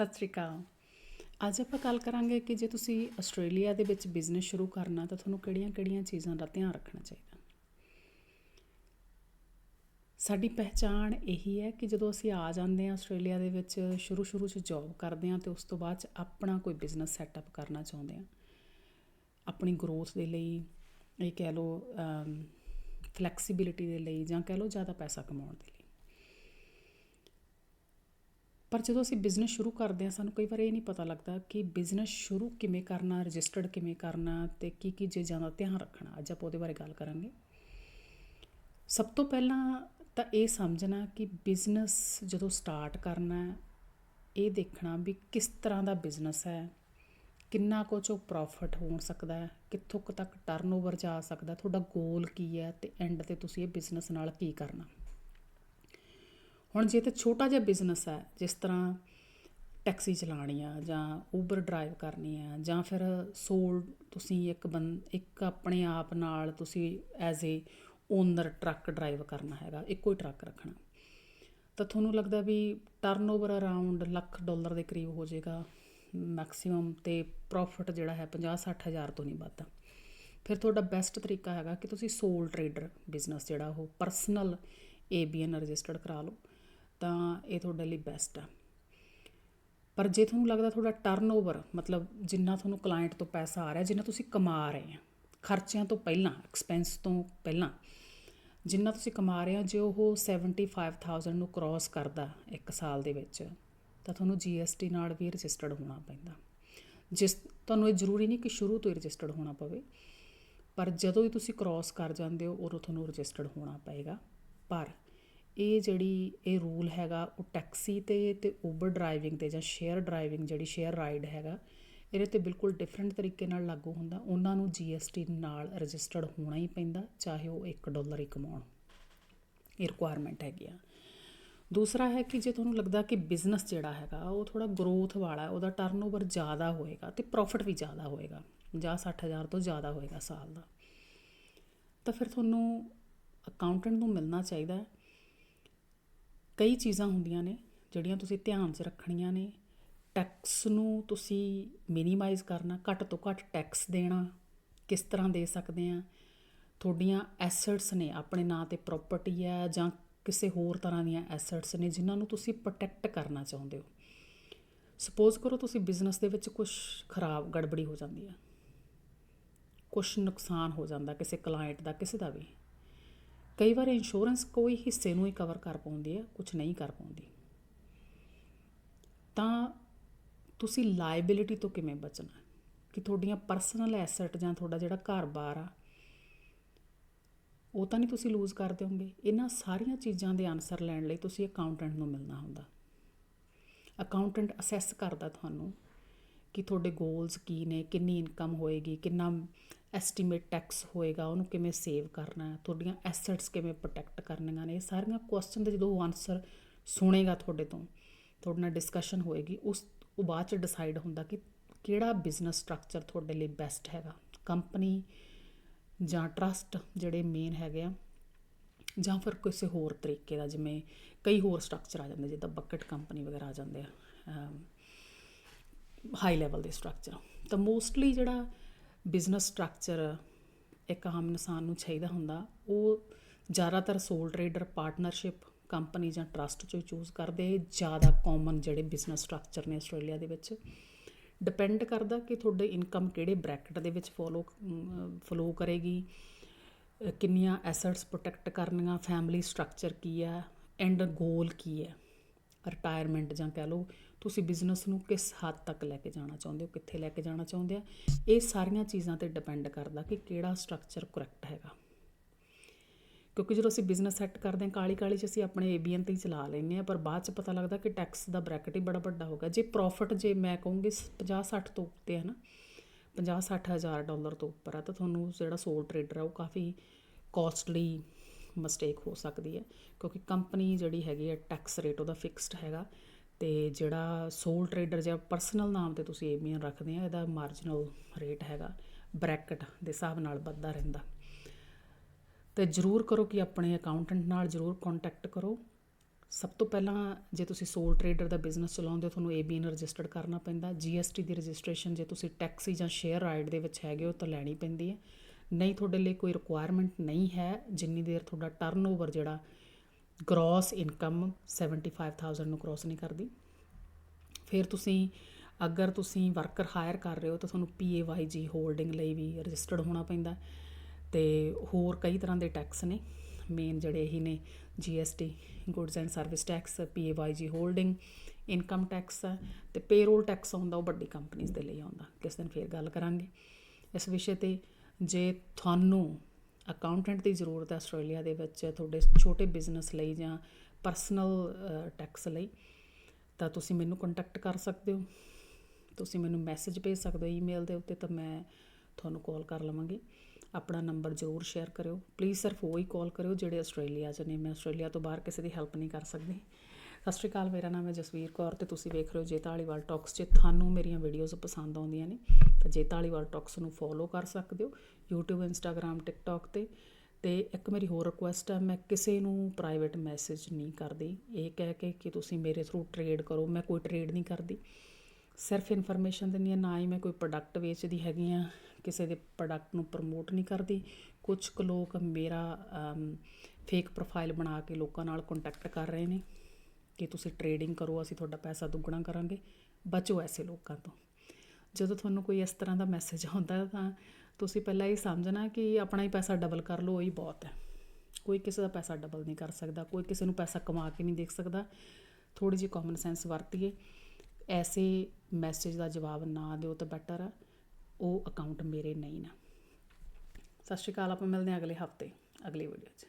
ਸਤਿ ਸ਼੍ਰੀ ਅਕਾਲ। ਅੱਜ ਆਪਾਂ ਗੱਲ ਕਰਾਂਗੇ ਕਿ ਜੇ ਤੁਸੀਂ ਆਸਟ੍ਰੇਲੀਆ ਦੇ ਵਿੱਚ ਬਿਜ਼ਨਸ ਸ਼ੁਰੂ ਕਰਨਾ, ਤਾਂ ਤੁਹਾਨੂੰ ਕਿਹੜੀਆਂ-ਕਿਹੜੀਆਂ ਚੀਜ਼ਾਂ ਦਾ ਧਿਆਨ ਰੱਖਣਾ ਚਾਹੀਦਾ? ਸਾਡੀ ਪਹਿਚਾਣ ਇਹੀ ਹੈ ਕਿ ਜਦੋਂ ਅਸੀਂ ਆ ਜਾਂਦੇ ਹਾਂ ਆਸਟ੍ਰੇਲੀਆ ਦੇ ਵਿੱਚ, ਸ਼ੁਰੂ-ਸ਼ੁਰੂ 'ਚ ਜੌਬ ਕਰਦੇ ਹਾਂ ਤੇ ਉਸ ਤੋਂ ਬਾਅਦ 'ਚ ਆਪਣਾ ਕੋਈ ਬਿਜ਼ਨਸ ਸੈਟਅਪ ਕਰਨਾ ਚਾਹੁੰਦੇ ਹਾਂ। ਆਪਣੀ ਗਰੋਥ ਦੇ ਲਈ, ਇਹ ਕਹਿ ਲਓ ਫਲੈਕਸੀਬਿਲਿਟੀ ਦੇ ਲਈ ਜਾਂ ਕਹਿ ਲਓ ਜ਼ਿਆਦਾ ਪੈਸਾ ਕਮਾਉਣ ਦੇ ਲਈ। ਪਰ ਜਦੋਂ ਅਸੀਂ ਬਿਜ਼ਨਸ ਸ਼ੁਰੂ ਕਰਦੇ ਹਾਂ, ਸਾਨੂੰ ਕਈ ਵਾਰ ਇਹ ਨਹੀਂ ਪਤਾ ਲੱਗਦਾ ਕਿ ਬਿਜ਼ਨਸ ਸ਼ੁਰੂ ਕਿਵੇਂ ਕਰਨਾ ਰਜਿਸਟਰਡ ਕਿਵੇਂ ਕਰਨਾ ਤੇ ਕੀ ਕੀ ਚੀਜ਼ਾਂ ਦਾ ਧਿਆਨ ਰੱਖਣਾ। ਅੱਜ ਆਪਾਂ ਉਹਦੇ ਬਾਰੇ ਗੱਲ ਕਰਾਂਗੇ। ਸਭ ਤੋਂ ਪਹਿਲਾਂ ਤਾਂ ਇਹ ਸਮਝਣਾ ਕਿ ਬਿਜ਼ਨਸ ਜਦੋਂ ਸਟਾਰਟ ਕਰਨਾ, ਇਹ ਦੇਖਣਾ ਵੀ ਕਿਸ ਤਰ੍ਹਾਂ ਦਾ ਬਿਜ਼ਨਸ ਹੈ। ਕਿੰਨਾ ਕੁ ਪ੍ਰੋਫਿਟ ਹੋ ਸਕਦਾ ਹੈ, ਕਿੱਥੋਂ ਤੱਕ ਟਰਨਓਵਰ ਜਾ ਸਕਦਾ, ਤੁਹਾਡਾ ਗੋਲ ਕੀ ਹੈ ਤੇ ਐਂਡ ਤੇ ਤੁਸੀਂ ਇਹ ਬਿਜ਼ਨਸ ਨਾਲ ਕੀ ਕਰਨਾ। ਹੁਣ ਜੇ ਤਾਂ ਛੋਟਾ ਜਿਹਾ ਬਿਜ਼ਨਸ ਹੈ, ਜਿਸ ਤਰ੍ਹਾਂ ਟੈਕਸੀ ਚਲਾਣੀ ਆ ਜਾਂ ਉਬਰ ਡਰਾਈਵ ਕਰਨੀ ਆ ਜਾਂ ਫਿਰ ਸੋਲ ਤੁਸੀਂ ਇੱਕ ਬੰ, ਇੱਕ ਆਪਣੇ ਆਪ ਨਾਲ ਤੁਸੀਂ as a owner truck drive ਕਰਨਾ ਹੈਗਾ, ਇੱਕੋ ਹੀ ਟਰੱਕ ਰੱਖਣਾ। ਤਾਂ ਤੁਹਾਨੂੰ ਲੱਗਦਾ ਵੀ ਟਰਨਓਵਰ ਅਰਾਊਂਡ ਲੱਖ ਡਾਲਰ ਦੇ ਕਰੀਬ ਹੋ ਜਾਏਗਾ ਮੈਕਸਿਮਮ ਤੇ ਪ੍ਰੋਫਿਟ ਜਿਹੜਾ ਹੈ 50 60 ਹਜ਼ਾਰ ਤੋਂ ਨਹੀਂ ਵੱਧਦਾ। ਫਿਰ ਤੁਹਾਡਾ ਬੈਸਟ ਤਰੀਕਾ ਹੈਗਾ ਕਿ ਤੁਸੀਂ ਸੋਲ ਟ੍ਰੇਡਰ ਬਿਜ਼ਨਸ ਜਿਹੜਾ ਉਹ ਪਰਸਨਲ ਏਬੀਐਨ ਰਜਿਸਟਰਡ ਕਰਾ ਲਓ। ਤਾਂ ਇਹ ਤੁਹਾਡੇ ਲਈ ਬੈਸਟ ਆ। ਪਰ ਜੇ ਤੁਹਾਨੂੰ ਲੱਗਦਾ ਤੁਹਾਡਾ ਟਰਨਓਵਰ ਮਤਲਬ ਜਿੰਨਾ ਤੁਹਾਨੂੰ ਕਲਾਇੰਟ ਤੋਂ ਪੈਸਾ ਆ ਰਿਹਾ, ਜਿੰਨਾ ਤੁਸੀਂ ਕਮਾ ਰਹੇ ਆ, ਖਰਚਿਆਂ ਤੋਂ ਪਹਿਲਾਂ ਐਕਸਪੈਂਸ ਤੋਂ ਪਹਿਲਾਂ, ਜਿੰਨਾ ਤੁਸੀਂ ਕਮਾ ਰਹੇ ਹੋ ਜੇ ਉਹ 75000 ਨੂੰ ਕ੍ਰਾਸ ਕਰਦਾ ਇੱਕ ਸਾਲ ਦੇ ਵਿੱਚ, ਤਾਂ ਤੁਹਾਨੂੰ ਜੀਐਸਟੀ ਨਾਲ ਵੀ ਰਜਿਸਟਰਡ ਹੋਣਾ ਪੈਂਦਾ। ਜਿਸ, ਤੁਹਾਨੂੰ ਇਹ ਜ਼ਰੂਰੀ ਨਹੀਂ ਕਿ ਸ਼ੁਰੂ ਤੋਂ ਹੀ ਰਜਿਸਟਰਡ ਹੋਣਾ ਪਵੇ, ਪਰ ਜਦੋਂ ਹੀ ਤੁਸੀਂ ਕ੍ਰਾਸ ਕਰ ਜਾਂਦੇ ਹੋ, ਉਦੋਂ ਤੁਹਾਨੂੰ ਰਜਿਸਟਰਡ ਹੋਣਾ ਪਏਗਾ। ਪਰ ਇਹ ਜਿਹੜੀ ਇਹ ਰੂਲ ਹੈਗਾ, ਉਹ ਟੈਕਸੀ ਤੇ ਅਤੇ ਉਬਰ ਡਰਾਈਵਿੰਗ ਤੇ ਜਾਂ ਸ਼ੇਅਰ ਡਰਾਈਵਿੰਗ ਜਿਹੜੀ ਸ਼ੇਅਰ ਰਾਈਡ ਹੈਗਾ, ਇਹਦੇ ਤੇ ਬਿਲਕੁਲ ਡਿਫਰੈਂਟ ਤਰੀਕੇ ਨਾਲ ਲਾਗੂ ਹੁੰਦਾ। ਉਹਨਾਂ ਨੂੰ ਜੀ ਐੱਸ ਟੀ ਨਾਲ ਰਜਿਸਟਰਡ ਹੋਣਾ ਹੀ ਪੈਂਦਾ, ਚਾਹੇ ਉਹ 1 ਡਾਲਰ ਹੀ ਕਮਾਉਣ। ਇਹ ਰਿਕੁਆਇਰਮੈਂਟ ਹੈਗੀ ਆ। ਦੂਸਰਾ ਹੈ ਕਿ ਜੇ ਤੁਹਾਨੂੰ ਲੱਗਦਾ ਕਿ ਬਿਜ਼ਨਸ ਜਿਹੜਾ ਹੈਗਾ, ਉਹ ਥੋੜਾ ਗਰੋਥ ਵਾਲਾ ਉਹਦਾ ਟਰਨਓਵਰ ਜ਼ਿਆਦਾ ਹੋਏਗਾ ਤੇ ਪ੍ਰੋਫਿਟ ਵੀ ਜ਼ਿਆਦਾ ਹੋਏਗਾ ਜਾਂ 60000 ਤੋਂ ਜ਼ਿਆਦਾ ਹੋਏਗਾ ਸਾਲ ਦਾ। ਤਾਂ ਫਿਰ ਤੁਹਾਨੂੰ ਅਕਾਊਂਟੈਂਟ ਨੂੰ ਮਿਲਣਾ ਚਾਹੀਦਾ ਹੈ। ਕਈ ਚੀਜ਼ਾਂ ਹੁੰਦੀਆਂ ਨੇ ਜਿਹੜੀਆਂ ਤੁਸੀਂ ਧਿਆਨ 'ਚ ਰੱਖਣੀਆਂ ਨੇ। ਟੈਕਸ ਨੂੰ ਤੁਸੀਂ ਮਿਨੀਮਾਈਜ਼ ਕਰਨਾ, ਘੱਟ ਤੋਂ ਘੱਟ ਟੈਕਸ ਦੇਣਾ, ਕਿਸ ਤਰ੍ਹਾਂ ਦੇ ਸਕਦੇ ਆ। ਤੁਹਾਡੀਆਂ ਐਸੈਟਸ ਨੇ, ਆਪਣੇ ਨਾਂ ਤੇ ਪ੍ਰਾਪਰਟੀ ਹੈ ਜਾਂ ਕਿਸੇ ਹੋਰ ਤਰ੍ਹਾਂ ਦੀਆਂ ਐਸੈਟਸ ਨੇ ਜਿਨ੍ਹਾਂ ਨੂੰ ਤੁਸੀਂ ਪ੍ਰੋਟੈਕਟ ਕਰਨਾ ਚਾਹੁੰਦੇ ਹੋ। ਸਪੋਜ਼ ਕਰੋ ਤੁਸੀਂ ਬਿਜ਼ਨਸ ਦੇ ਵਿੱਚ ਕੁਝ ਖਰਾਬ ਗੜਬੜੀ ਹੋ ਜਾਂਦੀ ਹੈ ਕੁਝ ਨੁਕਸਾਨ ਹੋ ਜਾਂਦਾ ਕਿਸੇ ਕਲਾਇੰਟ ਦਾ, ਕਿਸੇ ਦਾ ਵੀ। ਕਈ ਵਾਰ ਇੰਸ਼ੋਰੈਂਸ ਕੋਈ ਹਿੱਸੇ ਨੂੰ ਹੀ ਕਵਰ ਕਰ ਪਾਉਂਦੀ ਹੈ ਕੁਝ ਨਹੀਂ ਕਰ ਪਾਉਂਦੀ। ਤਾਂ ਤੁਸੀਂ ਲਾਇਬਿਲਿਟੀ ਤੋਂ ਕਿਵੇਂ ਬਚਣਾ? ਕਿ ਤੁਹਾਡੀਆਂ ਪਰਸਨਲ ਐਸੈਟ ਜਾਂ ਤੁਹਾਡਾ ਜਿਹੜਾ ਘਰ-ਬਾਰ ਆ, ਉਹ ਤਾਂ ਨਹੀਂ ਤੁਸੀਂ ਲੂਜ਼ ਕਰ ਦਿਓਗੇ ਇਹਨਾਂ ਸਾਰੀਆਂ ਚੀਜ਼ਾਂ ਦੇ ਆਨਸਰ ਲੈਣ ਲਈ ਤੁਸੀਂ ਅਕਾਊਂਟੈਂਟ ਨੂੰ ਮਿਲਣਾ ਹੁੰਦਾ। ਅਕਾਊਂਟੈਂਟ ਅਸੈਸ ਕਰਦਾ ਤੁਹਾਨੂੰ ਕਿ ਤੁਹਾਡੇ ਗੋਲਸ ਕੀ ਨੇ, ਕਿੰਨੀ ਇਨਕਮ ਹੋਏਗੀ, ਕਿੰਨਾ ਐਸਟੀਮੇਟ ਟੈਕਸ ਹੋਏਗਾ, ਉਹਨੂੰ ਕਿਵੇਂ ਸੇਵ ਕਰਨਾ ਤੁਹਾਡੀਆਂ ਐਸੈਟਸ ਕਿਵੇਂ ਪ੍ਰੋਟੈਕਟ ਕਰਨੀਆਂ ਨੇ, ਇਹ ਸਾਰੀਆਂ ਕੁਐਸਚਨ ਦੇ ਜਦੋਂ ਉਹ ਆਨਸਰ ਸੁਣੇਗਾ ਤੁਹਾਡੇ ਤੋਂ, ਤੁਹਾਡੇ ਨਾਲ ਡਿਸਕਸ਼ਨ ਹੋਏਗੀ, ਉਸ ਉਹ ਬਾਅਦ ਚ ਡਿਸਾਈਡ ਹੁੰਦਾ ਕਿ ਕਿਹੜਾ ਬਿਜ਼ਨਸ ਸਟਰਕਚਰ ਤੁਹਾਡੇ ਲਈ ਬੈਸਟ ਹੈਗਾ। ਕੰਪਨੀ ਜਾਂ ਟਰਸਟ ਜਿਹੜੇ ਮੇਨ ਹੈਗੇ ਆ, ਜਾਂ ਫਿਰ ਕਿਸੇ ਹੋਰ ਤਰੀਕੇ ਦਾ, ਜਿਵੇਂ ਕਈ ਹੋਰ ਸਟਰਕਚਰ ਆ ਜਾਂਦੇ, ਜਿੱਦਾਂ ਬਕਟ ਕੰਪਨੀ ਵਗੈਰਾ ਆ ਜਾਂਦੇ ਆ ਹਾਈ ਲੈਵਲ ਦੇ ਸਟਰਕਚਰ ਤਾਂ ਮੋਸਟਲੀ ਜਿਹੜਾ ਬਿਜ਼ਨਸ ਸਟਰਕਚਰ ਇੱਕ ਆਮ ਇਨਸਾਨ ਨੂੰ ਚਾਹੀਦਾ ਹੁੰਦਾ, ਉਹ ਜ਼ਿਆਦਾਤਰ ਸੋਲ ਟ੍ਰੇਡਰ, ਪਾਰਟਨਰਸ਼ਿਪ ਕੰਪਨੀ ਜਾਂ ਟਰਸਟ ਚੋਂ ਚੂਜ਼ ਕਰਦੇ ਜ਼ਿਆਦਾ ਕਾਮਨ ਜਿਹੜੇ ਬਿਜ਼ਨਸ ਸਟਰਕਚਰ ਨੇ ਆਸਟ੍ਰੇਲੀਆ ਦੇ ਵਿੱਚ। ਡਿਪੈਂਡ ਕਰਦਾ ਕਿ ਤੁਹਾਡੇ ਇਨਕਮ ਕਿਹੜੇ ਬ੍ਰੈਕਟ ਦੇ ਵਿੱਚ ਫੋਲੋ ਫਲੋ ਕਰੇਗੀ, ਕਿੰਨੀਆਂ ਐਸੈਟਸ ਪ੍ਰੋਟੈਕਟ ਕਰਨੀਆਂ ਫੈਮਿਲੀ ਸਟਰਕਚਰ ਕੀ ਹੈ ਐਂਡ ਗੋਲ ਕੀ ਹੈ ਰਿਟਾਇਰਮੈਂਟ ਜਾਂ ਕਹਿ ਲਓ। ਤੁਸੀਂ ਬਿਜ਼ਨਸ ਨੂੰ ਕਿਸ ਹੱਦ ਤੱਕ ਲੈ ਕੇ ਜਾਣਾ ਚਾਹੁੰਦੇ ਹੋ, ਕਿੱਥੇ ਲੈ ਕੇ ਜਾਣਾ ਚਾਹੁੰਦੇ ਆ, ਇਹ ਸਾਰੀਆਂ ਚੀਜ਼ਾਂ ਤੇ ਡਿਪੈਂਡ ਕਰਦਾ ਕਿ ਕਿਹੜਾ ਸਟਰਕਚਰ ਕਰੈਕਟ ਹੈਗਾ। ਕਿਉਂਕਿ ਜਦੋਂ ਅਸੀਂ ਬਿਜ਼ਨਸ ਸੈੱਟ ਕਰਦੇ ਹਾਂ ਕਾਲੀ ਕਾਲੀ ਚ ਅਸੀਂ ਆਪਣੇ ਏਬੀਐਨ ਤੇ ਹੀ ਚਲਾ ਲੈਂਦੇ ਆ ਪਰ ਬਾਅਦ ਚ ਪਤਾ ਲੱਗਦਾ ਕਿ ਟੈਕਸ ਦਾ ਬ੍ਰੈਕਟ ਹੀ ਬੜਾ ਵੱਡਾ ਹੋਗਾ ਜੇ ਪ੍ਰੋਫਿਟ ਜੇ ਮੈਂ ਕਹੂੰਗੀ 50 60 ਤੋਂ ਉੱਤੇ ਹੈ ਨਾ 50 60 ਹਜ਼ਾਰ ਡਾਲਰ ਤੋਂ ਉੱਪਰ ਆ ਤਾਂ ਤੁਹਾਨੂੰ ਜਿਹੜਾ ਸੋਲ ਟ੍ਰੇਡਰ ਆ, ਉਹ ਕਾਫੀ ਕਾਸਟਲੀ ਮਿਸਟੇਕ ਹੋ ਸਕਦੀ ਹੈ। ਕਿਉਂਕਿ ਕੰਪਨੀ ਜਿਹੜੀ ਹੈਗੀ ਹੈ ਟੈਕਸ ਰੇਟ ਉਹਦਾ ਫਿਕਸਡ ਹੈਗਾ। ਅਤੇ ਜਿਹੜਾ ਸੋਲ ਟਰੇਡਰ ਜਾਂ ਪਰਸਨਲ ਨਾਮ ਤੇ ਤੁਸੀਂ ਏਬੀਐਨ ਰੱਖਦੇ ਆ, ਇਹਦਾ ਮਾਰਜਨਲ ਰੇਟ ਹੈਗਾ, ਬ੍ਰੈਕਟ ਦੇ ਹਿਸਾਬ ਨਾਲ ਵੱਧਦਾ ਰਹਿੰਦਾ। ਤੇ ਜ਼ਰੂਰ ਕਰੋ ਕਿ ਆਪਣੇ ਅਕਾਊਂਟੈਂਟ ਨਾਲ ਜ਼ਰੂਰ ਕੰਟੈਕਟ ਕਰੋ। ਸਭ ਤੋਂ ਪਹਿਲਾਂ ਜੇ ਤੁਸੀਂ ਸੋਲ ਟਰੇਡਰ ਦਾ ਬਿਜ਼ਨਸ ਚਲਾਉਂਦੇ ਹੋ, ਤੁਹਾਨੂੰ ਏਬੀਐਨ ਰਜਿਸਟਰਡ ਕਰਨਾ ਪੈਂਦਾ। ਜੀਐਸਟੀ ਦੀ ਰਜਿਸਟ੍ਰੇਸ਼ਨ ਜੇ ਤੁਸੀਂ ਟੈਕਸੀ ਜਾਂ ਸ਼ੇਅਰ ਰਾਈਡ ਦੇ ਵਿੱਚ ਹੈਗੇ ਹੋ, ਤਾਂ ਲੈਣੀ ਪੈਂਦੀ ਹੈ। ਨਹੀਂ ਤੁਹਾਡੇ ਲਈ ਕੋਈ ਰਿਕੁਆਇਰਮੈਂਟ ਨਹੀਂ ਹੈ, ਜਿੰਨੀ ਦੇਰ ਤੁਹਾਡਾ ਟਰਨਓਵਰ ਜਿਹੜਾ ਗ੍ਰੋਸ ਇਨਕਮ 75000 ਨੂੰ ਕ੍ਰੋਸ ਨਹੀਂ ਕਰਦੀ। ਫਿਰ ਤੁਸੀਂ ਅਗਰ ਤੁਸੀਂ ਵਰਕਰ ਹਾਇਰ ਕਰ ਰਹੇ ਹੋ ਤਾਂ ਤੁਹਾਨੂੰ ਪੀਏਵਾਈਜੀ ਹੋਲਡਿੰਗ ਲਈ ਵੀ ਰਜਿਸਟਰਡ ਹੋਣਾ ਪੈਂਦਾ ਤੇ ਹੋਰ ਕਈ ਤਰ੍ਹਾਂ ਦੇ ਟੈਕਸ ਨੇ। ਮੇਨ ਜਿਹੜੇ ਇਹੀ ਨੇ GST goods and service tax PAYG holding income tax ਤੇ ਪੇਰੋਲ ਟੈਕਸ ਆਉਂਦਾ, ਉਹ ਵੱਡੀ ਕੰਪਨੀਆਂ ਦੇ ਲਈ ਆਉਂਦਾ। ਕਿਸ ਦਿਨ ਫੇਰ ਗੱਲ ਕਰਾਂਗੇ। ਇਸ ਵਿਸ਼ੇ ਤੇ ਜੇ ਤੁਹਾਨੂੰ ਅਕਾਊਂਟੈਂਟ ਦੀ ਜ਼ਰੂਰਤ ਹੈ ਆਸਟ੍ਰੇਲੀਆ ਦੇ ਵਿੱਚ, ਤੁਹਾਡੇ ਛੋਟੇ ਬਿਜ਼ਨਸ ਲਈ ਜਾਂ ਪਰਸਨਲ ਟੈਕਸ ਲਈ, ਤਾਂ ਤੁਸੀਂ ਮੈਨੂੰ ਕੰਟੈਕਟ ਕਰ ਸਕਦੇ ਹੋ। ਤੁਸੀਂ ਮੈਨੂੰ ਮੈਸੇਜ ਭੇਜ ਸਕਦੇ ਹੋ ਈਮੇਲ ਦੇ ਉੱਤੇ, ਤਾਂ ਮੈਂ ਤੁਹਾਨੂੰ ਕਾਲ ਕਰ ਲਵਾਂਗੀ। ਆਪਣਾ ਨੰਬਰ ਜ਼ਰੂਰ ਸ਼ੇਅਰ ਕਰਿਓ। ਪਲੀਜ਼ ਸਿਰਫ ਉਹ ਹੀ ਕਾਲ ਕਰਿਓ ਜਿਹੜੇ ਆਸਟ੍ਰੇਲੀਆ 'ਚ ਨੇ। ਮੈਂ ਆਸਟ੍ਰੇਲੀਆ ਤੋਂ ਬਾਹਰ ਕਿਸੇ ਦੀ ਹੈਲਪ ਨਹੀਂ ਕਰ ਸਕਦੀ। ਸਤਿ ਸ਼੍ਰੀ ਅਕਾਲ, ਮੇਰਾ ਨਾਮ ਹੈ ਜਸਵੀਰ ਕੌਰ ਤੇ ਤੁਸੀਂ ਵੇਖ ਰਹੇ ਹੋ ਜੇਤਾ ਢਾਲੀਵਾਲ ਟਾਕਸ ਜੇ ਤੁਹਾਨੂੰ ਮੇਰੀਆਂ ਵੀਡੀਓਜ਼ ਪਸੰਦ ਆਉਂਦੀਆਂ ਨੇ, ਤਾਂ ਜੇਤਾ ਢਾਲੀਵਾਲ ਟਾਕਸ ਨੂੰ ਫੋਲੋ ਕਰ ਸਕਦੇ ਹੋ, YouTube, Instagram, TikTok ਤੇ। ਤੇ ਇੱਕ ਮੇਰੀ ਹੋਰ ਰਿਕੁਐਸਟ ਹੈ, ਮੈਂ ਕਿਸੇ ਨੂੰ ਪ੍ਰਾਈਵੇਟ ਮੈਸੇਜ ਨਹੀਂ ਕਰਦੀ। ਇਹ ਕਹਿ ਕੇ ਕਿ ਤੁਸੀਂ ਮੇਰੇ ਥਰੂ ਟ੍ਰੇਡ ਕਰੋ, ਮੈਂ ਕੋਈ ਟ੍ਰੇਡ ਨਹੀਂ ਕਰਦੀ। ਸਿਰਫ ਇਨਫੋਰਮੇਸ਼ਨ ਦਿੰਦੀ ਹਾਂ, ਨਾ ਹੀ ਮੈਂ ਕੋਈ ਪ੍ਰੋਡਕਟ ਵੇਚਦੀ ਹੈਗੀ ਆ ਕਿਸੇ ਦੇ ਪ੍ਰੋਡਕਟ ਨੂੰ ਪ੍ਰਮੋਟ ਨਹੀਂ ਕਰਦੀ। ਕੁਝ ਕੁ ਲੋਕ ਮੇਰਾ ਫੇਕ ਪ੍ਰੋਫਾਈਲ ਬਣਾ ਕੇ ਲੋਕਾਂ ਨਾਲ ਕੰਟੈਕਟ ਕਰ ਰਹੇ ਨੇ। ਕਿ ਤੁਸੀਂ ਟਰੇਡਿੰਗ ਕਰੋ, ਅਸੀਂ ਤੁਹਾਡਾ ਪੈਸਾ ਦੁੱਗਣਾ ਕਰਾਂਗੇ। ਬਚੋ ਐਸੇ ਲੋਕਾਂ ਤੋਂ। ਜਦੋਂ ਤੁਹਾਨੂੰ ਕੋਈ ਇਸ ਤਰ੍ਹਾਂ ਦਾ ਮੈਸੇਜ ਆਉਂਦਾ ਤਾਂ ਤੁਸੀਂ ਪਹਿਲਾਂ ਇਹ ਸਮਝਣਾ ਕਿ ਆਪਣਾ ਹੀ ਪੈਸਾ ਡਬਲ ਕਰ ਲਓ, ਉਹੀ ਬਹੁਤ ਹੈ। ਕੋਈ ਕਿਸੇ ਦਾ ਪੈਸਾ ਡਬਲ ਨਹੀਂ ਕਰ ਸਕਦਾ, ਕੋਈ ਕਿਸੇ ਨੂੰ ਪੈਸਾ ਕਮਾ ਕੇ ਨਹੀਂ ਦੇਖ ਸਕਦਾ। ਥੋੜੀ ਜਿਹੀ ਕਾਮਨ ਸੈਂਸ ਵਰਤੀਏ। ਐਸੇ ਮੈਸੇਜ ਦਾ ਜਵਾਬ ਨਾ ਦਿਓ ਤਾਂ ਬੈਟਰ ਆ। ਉਹ ਅਕਾਊਂਟ ਮੇਰੇ ਨਹੀਂ ਨਾ। ਸਤਿ ਸ਼੍ਰੀ ਅਕਾਲ, ਆਪਾਂ ਮਿਲਦੇ ਹਾਂ ਅਗਲੇ ਹਫ਼ਤੇ, ਅਗਲੀ ਵੀਡੀਓ 'ਚ।